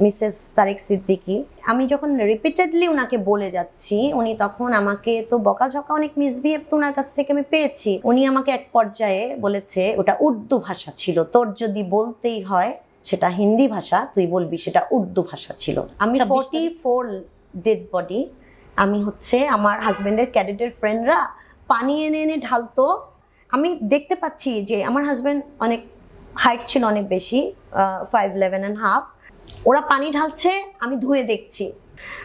Mrs Tarique Siddiqui আমি যখন repeatedly ওনাকে বলে যাচ্ছি উনি তখন আমাকে তো বকাঝকা অনেক মিসবিহেভ তো ওনার কাছ থেকে আমি পেয়েছি। উনি আমাকে এক পর্যায়ে বলেছে ওটা উর্দু ভাষা ছিল তোর যদি বলতেই হয় সেটা হিন্দি ভাষা তুই বলবি সেটা উর্দু ভাষা ছিল। আমি 26 ফোর্টি ফোর ডেড বডি আমি হচ্ছে আমার হাজব্যান্ডের ক্যাডেটের ফ্রেন্ডরা পানি এনে এনে ঢালতো। আমি দেখতে পাচ্ছি যে আমার হাজব্যান্ড অনেক হাইট ছিল অনেক বেশি ফাইভ ইলেভেন অ্যান্ড হাফ ওরা পানি ঢালছে, আমি ধুয়ে দেখছি।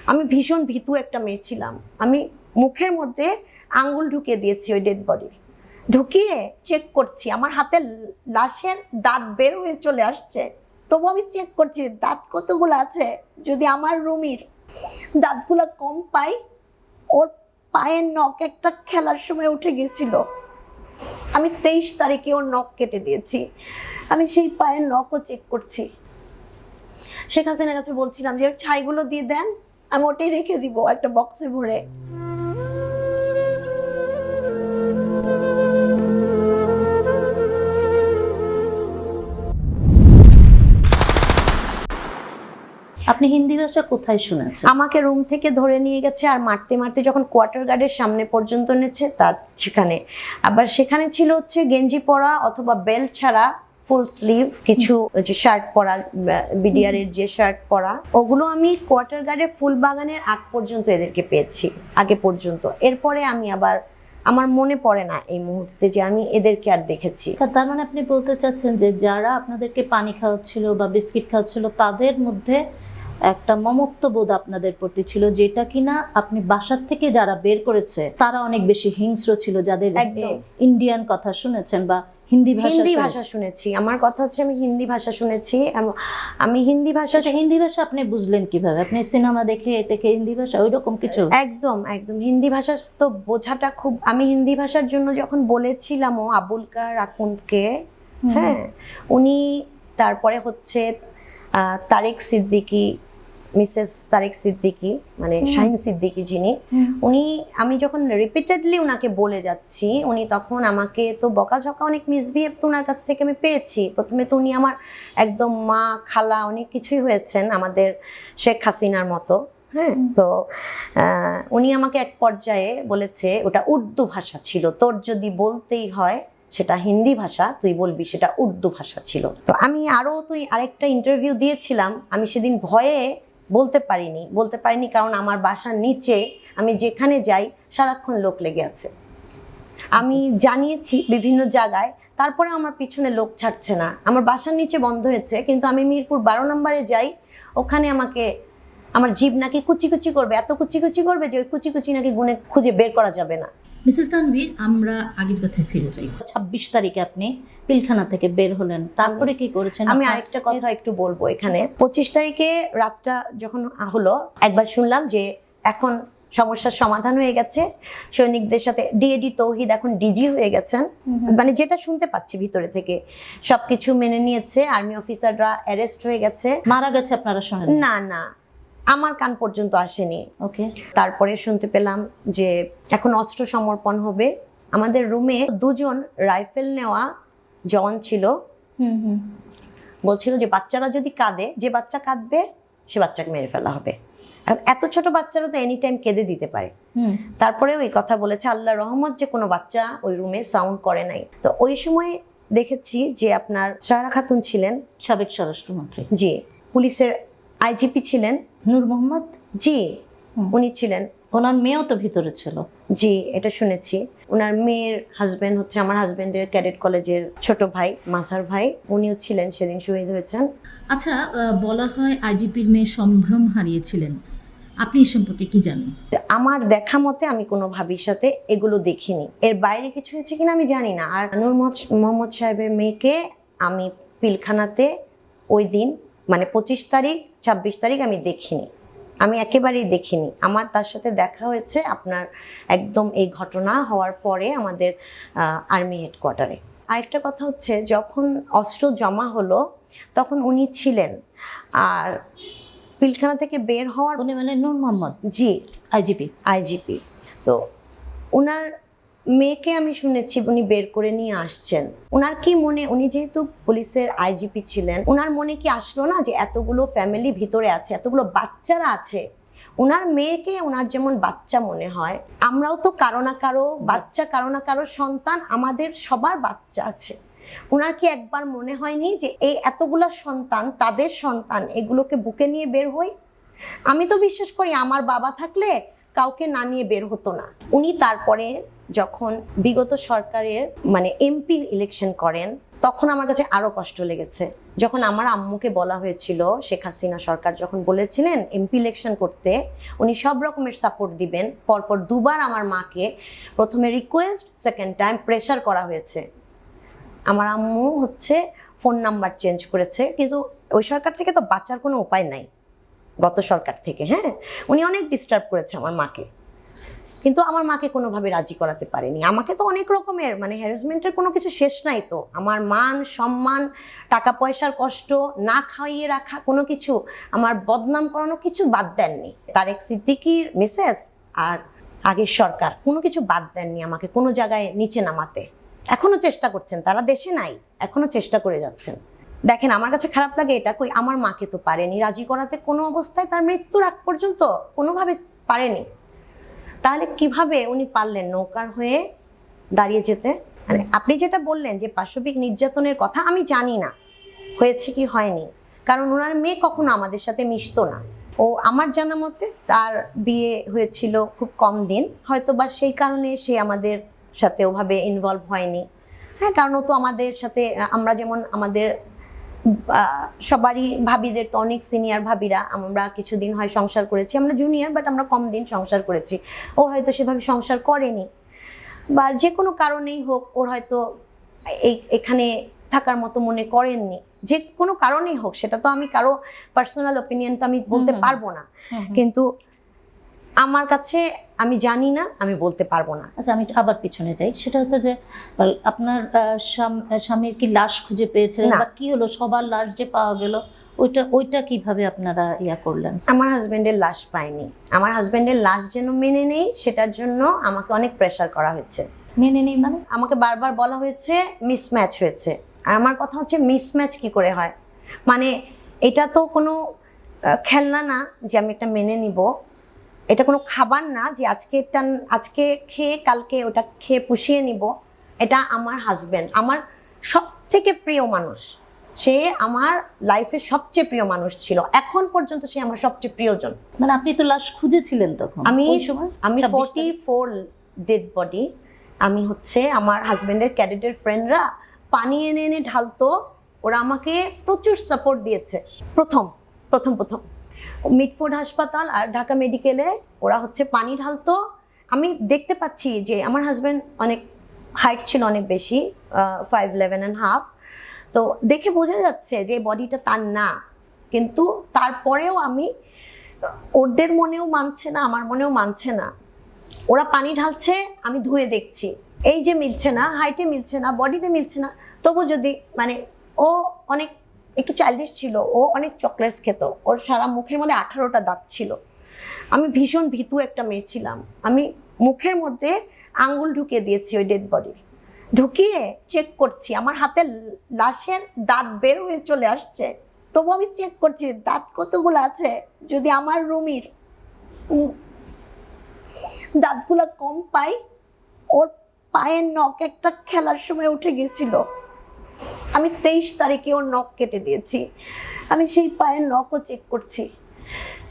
আমি ভীষণ ভীতু একটা মেয়ে ছিলাম। আমি মুখের মধ্যে আঙ্গুল ঢুকিয়ে দিয়েছি ওই ডেড বডির ঢুকিয়ে চেক করছি, আমার হাতে লাশের দাঁত বের হয়ে চলে আসছে। তবু আমি চেক করছি, দাঁত কতগুলো আছে? যদি আমার রুমির দাঁতগুলো কম পাই, ওর পায়ের নখ একটা খেলার সময় উঠে গেছিল আমি তেইশ তারিখে ওর নখ কেটে দিয়েছি। আমি সেই পায়ের নখও চেক করছি। শেখ হাসিনার কাছে বলছিলাম যে ছাইগুলো দিয়ে দেন আমি ওটাই রেখে দিব একটা বক্সে ভরে। আপনি হিন্দি ভাষা কোথায় শুনেছেন? আমাকে রুম থেকে ধরে নিয়ে গেছে আর মারতে মারতে যখন কোয়ার্টার গার্ডের সামনে পর্যন্ত এনেছে তার সেখানে। আবার সেখানে ছিল হচ্ছে গেঞ্জি পরা অথবা বেল্ট ছাড়া ফুল স্লিভ কিছু যে শার্ট পরা বিডিআর এর যে শার্ট পরা ওগুলো আমি কোয়ার্টার গার্ডের ফুল বাগানের আগ পর্যন্ত এদেরকে পেয়েছি আগে পর্যন্ত এরপরে আমি আবার আমার মনে পড়ে না এই মুহূর্তে যে আমি এদেরকে আর দেখেছি তা- তার মানে আপনি বলতে চাচ্ছেন যে যারা আপনাদেরকে পানি খাওয়াচ্ছিল বা বিস্কিট খাওয়াচ্ছিল তাদের মধ্যে একটা মমত্ব বোধ আপনাদের প্রতি ছিল যেটা কিনা আপনি বাসার থেকে যারা বের করেছে তারা অনেক বেশি হিংস্র ছিল যাদের। ইন্ডিয়ান কথা শুনেছেন বা হিন্দি ভাষা হিন্দি ভাষা শুনেছি। আমার কথা হচ্ছে আমি হিন্দি ভাষা শুনেছি আমি হিন্দি ভাষা হিন্দি ভাষা আপনি বুঝলেন কীভাবে? আপনি সিনেমা দেখে এটাকে হিন্দি ভাষা ওই রকম কিছু? একদম একদম। হিন্দি ভাষা তো বোঝাটা খুব আমি হিন্দি ভাষার জন্য যখন বলেছিলামও আবুল কার আকুন্দকে হ্যাঁ উনি তারপরে হচ্ছে তারেক সিদ্দিকী মিসেস তারেক সিদ্দিকী মানে। শাহিন সিদ্দিকী যিনি উনি আমি যখন রিপিটেডলি ওনাকে বলে যাচ্ছি উনি তখন আমাকে তো বকাঝকা অনেক মিসবিহেভ তো ওনার কাছ থেকে আমি পেয়েছি। প্রথমে তো উনি আমার একদম মা খালা অনেক কিছুই হয়েছেন আমাদের শেখ হাসিনার মতো হ্যাঁ? তো উনি আমাকে এক পর্যায়ে বলেছে ওটা উর্দু ভাষা ছিল তোর যদি বলতেই হয় সেটা হিন্দি ভাষা তুই বলবি সেটা উর্দু ভাষা ছিল। তো আমি আরও তুই আরেকটা ইন্টারভিউ দিয়েছিলাম আমি সেদিন ভয়ে বলতে পারিনি বলতে পারিনি কারণ আমার বাসার নিচে, আমি যেখানে যাই সারাক্ষণ লোক লেগে আছে। আমি জানিয়েছি বিভিন্ন জায়গায়, তারপরে আমার পিছনে লোক ছাড়ছে না। আমার বাসার নিচে বন্ধ হয়েছে, কিন্তু আমি মিরপুর বারো নম্বরে যাই, ওখানে আমাকে, আমার জীব নাকি কুচি কুচি করবে, এত কুচি কুচি করবে যে ওই কুচি কুচি নাকি গুনে খুঁজে বের করা যাবে না। মিসেস তানভীর আমরা আগের কথায় ফিরে যাই। ছাব্বিশ তারিখে আপনি পিলখানা থেকে বের হলেন। তারপরে কি করেছেন? আমি আরেকটা কথা একটু বলব এখানে। পঁচিশ তারিখে রাতটা যখন হলো একবার শুনলাম যে এখন সমস্যার সমাধান হয়ে গেছে। সৈনিকদের সাথে ডিএডি তৌহিদ এখন ডিজি হয়ে গেছেন। মানে যেটা শুনতে পাচ্ছি ভিতরে থেকে। সবকিছু মেনে নিয়েছে আর্মি অফিসাররা অ্যারেস্ট হয়ে গেছে। মারা গেছে আপনারা শোনেন না না। আমার কান পর্যন্ত আসেনি। ওকে তারপরে শুনতে পেলাম যে এখন অস্ত্র সমর্পণ হবে। আমাদের রুমে দুজন রাইফেল নেওয়া জওয়ান ছিল। বলছিল যে বাচ্চারা যদি কাঁদে যে বাচ্চা কাঁদবে সে বাচ্চাকে মেরে ফেলা হবে। আর এত ছোট বাচ্চারা তো এনি টাইম কেঁদে দিতে পারে। হুম। তারপরে ওই কথা বলেছে আল্লাহ রহমত যে কোনো বাচ্চা ওই রুমে সাউন্ড করে নাই। তো ওই সময় দেখেছি যে আপনার সায়রা খাতুন ছিলেন। সাবেক স্বরাষ্ট্রমন্ত্রী। জি পুলিশের আইজিপি ছিলেন। নূর মোহাম্মদ? জি উনি ছিলেন। ওনার মেয়েও তো ভিতরে ছিল। জি এটা শুনেছি। ওনার মেয়ের হাজবেন্ড হচ্ছে আমার হাজবেন্ডের ক্যাডেট কলেজের ছোট ভাই মাসার ভাই। উনিও ছিলেন সেদিন শহীদ হয়েছেন। আচ্ছা বলা হয় আইজিপির মেয়ে সম্ভ্রম হারিয়েছিলেন। আপনি এই সম্পর্কে কি জানেন? আমার দেখা মতে আমি কোনো ভাবির সাথে এগুলো দেখিনি। এর বাইরে কিছু হয়েছে কিনা আমি জানি না। আর নূর মোহাম্মদ- মোহাম্মদ সাহেবের মেয়েকে আমি পিলখানাতে ওই দিন মানে পঁচিশ তারিখ ছাব্বিশ তারিখ আমি দেখিনি। আমি একেবারেই দেখিনি। আমার তার সাথে দেখা হয়েছে আপনার একদম এই ঘটনা হওয়ার পরে আমাদের আর্মি হেডকোয়ার্টারে আরেকটা কথা হচ্ছে যখন অস্ত্র জমা হলো তখন উনি ছিলেন। আর পিলখানা থেকে বের হওয়ার উনি মানে নূর মোহাম্মদ? জি। আইজিপি। আইজিপি। তো ওনার মেয়েকে আমি শুনেছি উনি বের করে নিয়ে আসছেন। ওনার কি মনে, উনি যেহেতু পুলিশের আইজিপি ছিলেন ওনার মনে কি আসলো না যে এতগুলো ফ্যামিলি ভিতরে আছে, এতগুলো বাচ্চারা আছে? ওনার মেয়েকে ওনার যেমন বাচ্চা মনে হয়, আমরাও তো কারও না কারও বাচ্চা, কারও না কারও সন্তান, আমাদের সবার বাচ্চা আছে। ওনার কি একবার মনে হয়নি যে এই এতগুলা সন্তান, তাদের সন্তান, এগুলোকে বুকে নিয়ে বের হই? আমি তো বিশ্বাস করি আমার বাবা থাকলে কাউকে না নিয়ে বের হতো না। উনি তারপরে যখন বিগত সরকারের মানে এমপি ইলেকশন করেন, তখন আমার কাছে আরও কষ্ট লেগেছে। যখন আমার আম্মুকে বলা হয়েছিল, শেখ হাসিনা সরকার যখন বলেছিলেন এমপি ইলেকশন করতে, উনি সব রকমের সাপোর্ট দিবেন। পরপর দুবার আমার মাকে প্রথমে রিকোয়েস্ট সেকেন্ড টাইম প্রেশার করা হয়েছে। আমার আম্মু হচ্ছে ফোন নাম্বার চেঞ্জ করেছে, কিন্তু ওই সরকার থেকে তো বাঁচার কোনো উপায় নাই। গত সরকার থেকে হ্যাঁ? উনি অনেক ডিস্টার্ব করেছে আমার মাকে। কিন্তু আমার মাকে কোনোভাবে রাজি করাতে পারেনি। আমাকে তো অনেক রকমের মানে হ্যারাসমেন্টের কোনো কিছু শেষ নাই তো। আমার মান, সম্মান টাকা পয়সার কষ্ট, না খাইয়ে রাখা কোনো কিছু, আমার বদনাম করানো কিছু বাদ দেননি। তারেক সিদ্দিকির মিসেস আর আগের সরকার, কোনো কিছু বাদ দেননি আমাকে কোনো জায়গায় নিচে নামাতে। এখনও চেষ্টা করছেন, তারা দেশে নাই, এখনও চেষ্টা করে যাচ্ছেন। দেখেন, আমার কাছে খারাপ লাগে এটা, কই আমার মাকে তো পারেনি, রাজি করাতে কোনো অবস্থায় তার মৃত্যুর আগ পর্যন্ত কোনোভাবে পারেনি। তাহলে কীভাবে উনি পারলেন নৌকার হয়ে দাঁড়িয়ে যেতে? মানে আপনি যেটা বললেন যে পাশবিক নির্যাতনের কথা, আমি জানি না। হয়েছে কি, হয়নি। কারণ ওনার মেয়ে কখনো আমাদের সাথে মিশতো না। ও আমার জানা মতে তার বিয়ে হয়েছিল খুব কম দিন। হয়তো বা সেই কারণে সে আমাদের সাথে ওভাবে ইনভলভ হয়নি। হ্যাঁ কারণ ও তো আমাদের সাথে, আমরা যেমন আমাদের সবারই ভাবিদের তো অনেক সিনিয়র ভাবিরা। আমরা কিছুদিন হয় সংসার করেছি। আমরা জুনিয়র বাট আমরা কম দিন সংসার করেছি। ও হয়তো সেভাবে সংসার করেনি। বা যে কোনো কারণেই হোক ওর হয়তো এই এখানে থাকার মতো মনে করেননি। যে কোনো কারণেই হোক সেটা তো আমি কারও পার্সোনাল ওপিনিয়ন তো আমি বলতে। পারব না। কিন্তু আমার কাছে আমি জানি না আমি বলতে পারব না। আচ্ছা আমি আবার পিছনে যাই। সেটা হচ্ছে যে আপনার স্বামীর কি লাশ খুঁজে পেয়েছিলেন। বা কি হলো? সবার লাশ যে পাওয়া গেল ওইটা ওইটা কীভাবে আপনারা ইয়া করলেন? আমার হাজবেন্ডের লাশ পাইনি আমার হাজবেন্ডের লাশ যেন মেনে নেই সেটার জন্য আমাকে অনেক প্রেশার করা হয়েছে। মেনে নেই মানে? আমাকে বারবার বলা হয়েছে মিসম্যাচ হয়েছে। আর আমার কথা হচ্ছে মিসম্যাচ কি করে হয়? মানে এটা তো কোনো খেলনা না যে আমি এটা মেনে নিব। এটা কোনো খাবার না যে আজকে এটা আজকে খেয়ে কালকে ওটা খেয়ে পুষিয়ে নিব। এটা আমার হাজব্যান্ড আমার সব থেকে প্রিয় মানুষ। সে আমার লাইফের সবচেয়ে প্রিয় মানুষ ছিল। এখন পর্যন্ত সে আমার সবচেয়ে প্রিয়জন। মানে আপনি তো লাশ খুঁজেছিলেন তখন আমি- আমি 26 ফোর্টি ফোর ডেড বডি আমি হচ্ছে আমার হাজব্যান্ডের ক্যাডেটের ফ্রেন্ডরা পানি এনে এনে ঢালতো। ওরা আমাকে প্রচুর সাপোর্ট দিয়েছে। প্রথম প্রথম প্রথম। মিটফোর্ড হাসপাতাল আর ঢাকা মেডিকেলে ওরা হচ্ছে পানি ঢালতো। আমি দেখতে পাচ্ছি যে আমার হাজব্যান্ড অনেক হাইট ছিল অনেক বেশি ফাইভ ইলেভেন অ্যান্ড হাফ তো দেখে বোঝা যাচ্ছে যে বডিটা তার না। কিন্তু তারপরেও আমি, ওদের মনেও মানছে না, আমার মনেও মানছে না। ওরা পানি ঢালছে, আমি ধুয়ে দেখছি। এই যে মিলছে না হাইটে মিলছে না বডিতে মিলছে না, তবু যদি মানে ও অনেক একটু চাইল্ডিশ ছিল, ও অনেক চকলেটস খেত, ওর সারা মুখের মধ্যে আঠারোটা দাঁত ছিল। আমি ভীষণ ভীতু একটা মেয়ে ছিলাম। আমি মুখের মধ্যে আঙ্গুল ঢুকিয়ে দিয়েছি ওই ডেড বডির ঢুকিয়ে চেক করছি, আমার হাতে লাশের দাঁত বের হয়ে চলে আসছে। তবু আমি চেক করছি, দাঁত কতগুলো আছে? যদি আমার রুমির দাঁতগুলো কম পাই, ওর পায়ের নখ একটা খেলার সময় উঠে গেছিল আমি তেইশ তারিখে ওর নখ কেটে দিয়েছি। আমি সেই পায়ের নখও চেক করছি।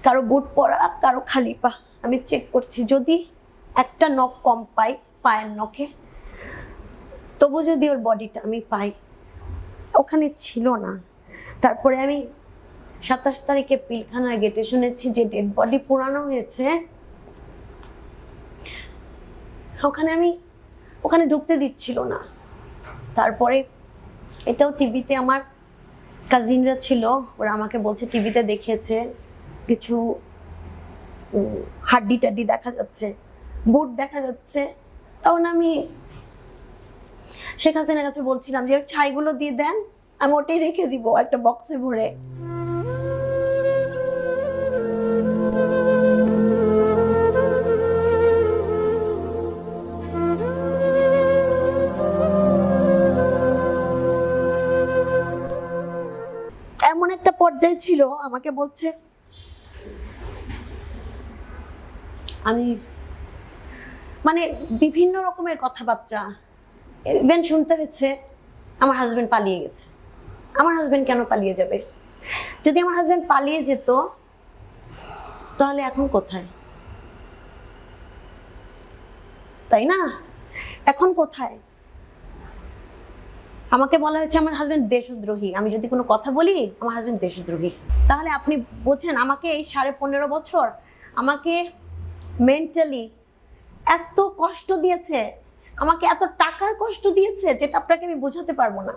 কারও বুট পরা, কারও খালি পা। আমি চেক করছি, যদি একটা নখ কম পাই পায়ের নখে তবু যদি ওর বডিটা আমি পাই, ওখানে ছিল না। তারপরে আমি সাতাশ তারিখে পিলখানার গেটে শুনেছি যে ডেড বডি পোড়ানো হয়েছে। ওখানে আমি, ওখানে ঢুকতে দিচ্ছিল না। তারপরে এটাও টিভিতে আমার কাজিনরা ছিল, ওরা আমাকে বলছে, টিভিতে দেখিয়েছে, কিছু হাড্ডি টাড্ডি দেখা যাচ্ছে বুট দেখা যাচ্ছে। তখন আমি শেখ হাসিনার কাছে বলছিলাম যে, ছাইগুলো দিয়ে দেন, আমি ওটাই রেখে দিব একটা বক্সে ভরে। ছিল, আমাকে বলছে, আমি মানে বিভিন্ন রকমের কথাবার্তা, ইভেন শুনতে হচ্ছে, আমার হাজবেন্ড পালিয়ে গেছে। আমার হাজবেন্ড কেন পালিয়ে যাবে? যদি আমার হাজবেন্ড পালিয়ে যেত, তাহলে এখন কোথায়? তাই না? এখন কোথায়? আমাকে বলা হয়েছে আমার হাজবেন্ড দেশদ্রোহী। আমি যদি কোনো কথা বলি, আমার হাজবেন্ড দেশদ্রোহী। তাহলে আপনি বলছেন আমাকে এই সাড়ে পনেরো বছর আমাকে মেন্টালি এত কষ্ট দিয়েছে, আমাকে এত টাকার কষ্ট দিয়েছে, যেটা আপনাকে আমি বোঝাতে পারব না।